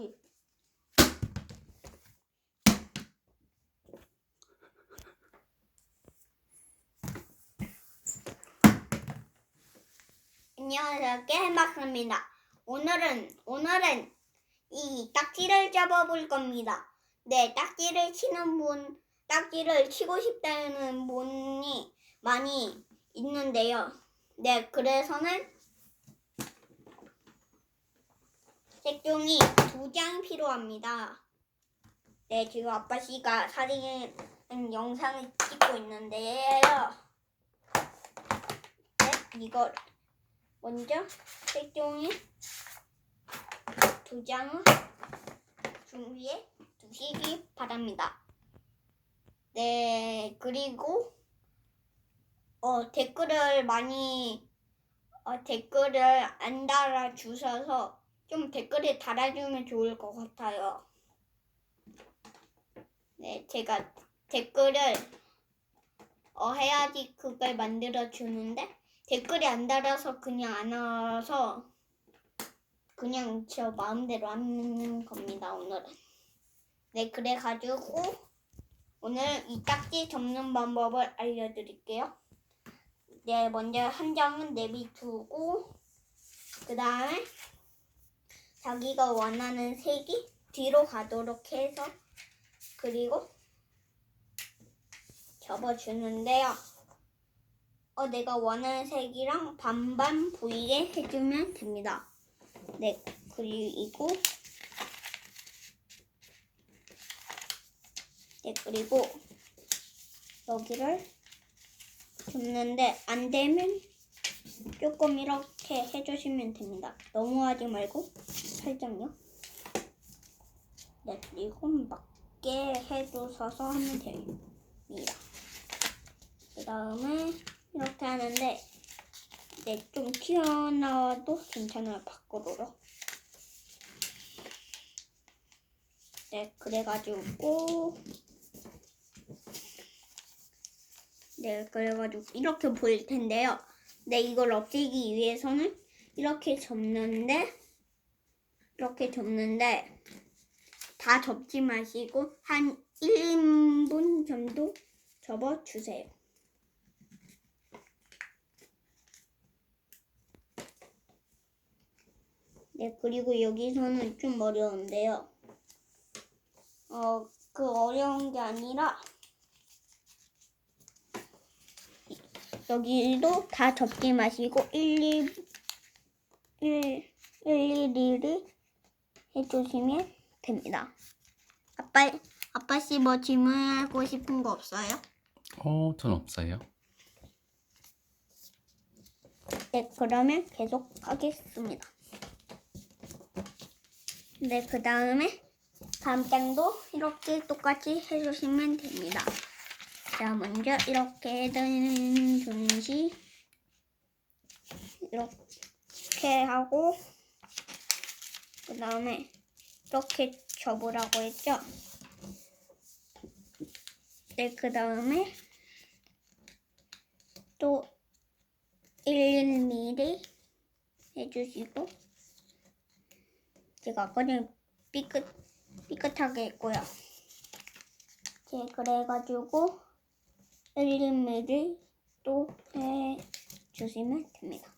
우리 안녕하세요. 게임박스입니다. 오늘은 오늘은 이 딱지를 잡아볼 겁니다. 네 딱지를 치는 분 딱지를 치고 싶다는 분이 많이 있는데요. 네 그래서는 색종이 두 장 필요합니다. 네, 지금 아빠 씨가 사진 영상을 찍고 있는데요. 네, 이거 먼저 색종이 두 장을 준비해 두시기 바랍니다. 네, 그리고 어, 댓글을 많이 어, 댓글을 안 달아 주셔서 좀 댓글에 달아주면 좋을 것 같아요. 네, 제가 댓글을 어, 해야지 그걸 만들어 주는데 댓글이 안 달아서 그냥 안 와서 그냥 저 마음대로 하는 겁니다 오늘은. 네, 그래 가지고 오늘 이 딱지 접는 방법을 알려드릴게요. 네, 먼저 한 장은 내비두고 그 다음에 자기가 원하는 색이 뒤로 가도록 해서 그리고 접어주는데요. 어, 내가 원하는 색이랑 반반 보이게 해주면 됩니다. 네, 그리고 네, 그리고 여기를 접는데 안 되면 조금 이렇게 해주시면 됩니다. 너무 하지 말고 살짝요. 네, 그리고 맞게 해주셔서 하면 됩니다. 그 다음에 이렇게 하는데 네, 좀 튀어나와도 괜찮아요, 밖으로. 네, 그래가지고 네, 그래가지고 이렇게 보일 텐데요. 네, 이걸 없애기 위해서는 이렇게 접는데 이렇게 접는데 다 접지 마시고 한 1인분 정도 접어 주세요. 네, 그리고 여기서는 좀 어려운데요. 어, 그 어려운 게 아니라 여기도 다 접지 마시고 1, 2, 1, 1, 1, 1을 해주시면 됩니다. 아빠, 아빠 씨 뭐 질문하고 싶은 거 없어요? 어, 전 없어요. 네, 그러면 계속 하겠습니다. 네, 그 다음에 다음 장도 이렇게 똑같이 해주시면 됩니다. 자, 먼저 이렇게 해둔 중시 이렇게 하고 그 다음에 이렇게 접으라고 했죠? 네, 그 다음에 또 1mm 해주시고 제가 전에 삐끗, 삐끗하게 했고요. 네, 그래가지고 1mm 또 해주시면 됩니다.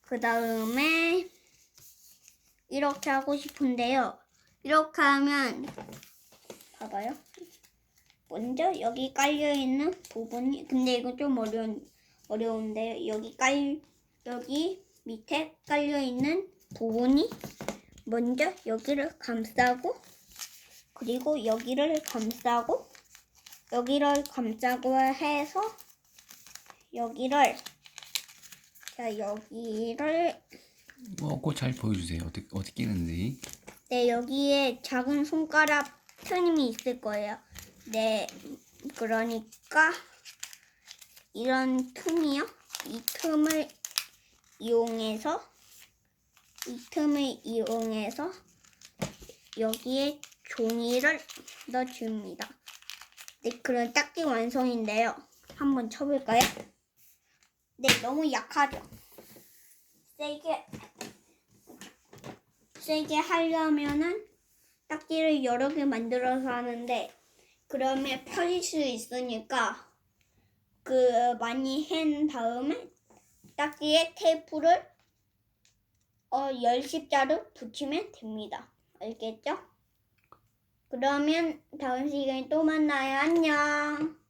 그 다음에 이렇게 하고 싶은데요. 이렇게 하면 봐봐요. 먼저 여기 깔려 있는 부분이 근데 이거 좀 어려운 어려운데 여기 깔 여기 밑에 깔려 있는 부분이 먼저 여기를 감싸고 그리고 여기를 감싸고 여기를 감싸고 해서 여기를 자 여기를 뭐꼭 잘 보여주세요. 어떻게 어떻게 끼는지. 네, 여기에 작은 손가락 트림이 있을 거예요. 네, 그러니까 이런 틈이요. 이 틈을 이용해서 이 틈을 이용해서 여기에 종이를 넣어줍니다. 네, 그럼 딱지 완성인데요. 한번 쳐볼까요? 네, 너무 약하죠. 세게 세게 하려면은 딱지를 여러 개 만들어서 하는데 그러면 펴질 수 있으니까 그 많이 한 다음에 딱지에 테이프를 어, 열십자로 붙이면 됩니다. 알겠죠? 그러면 다음 시간에 또 만나요. 안녕.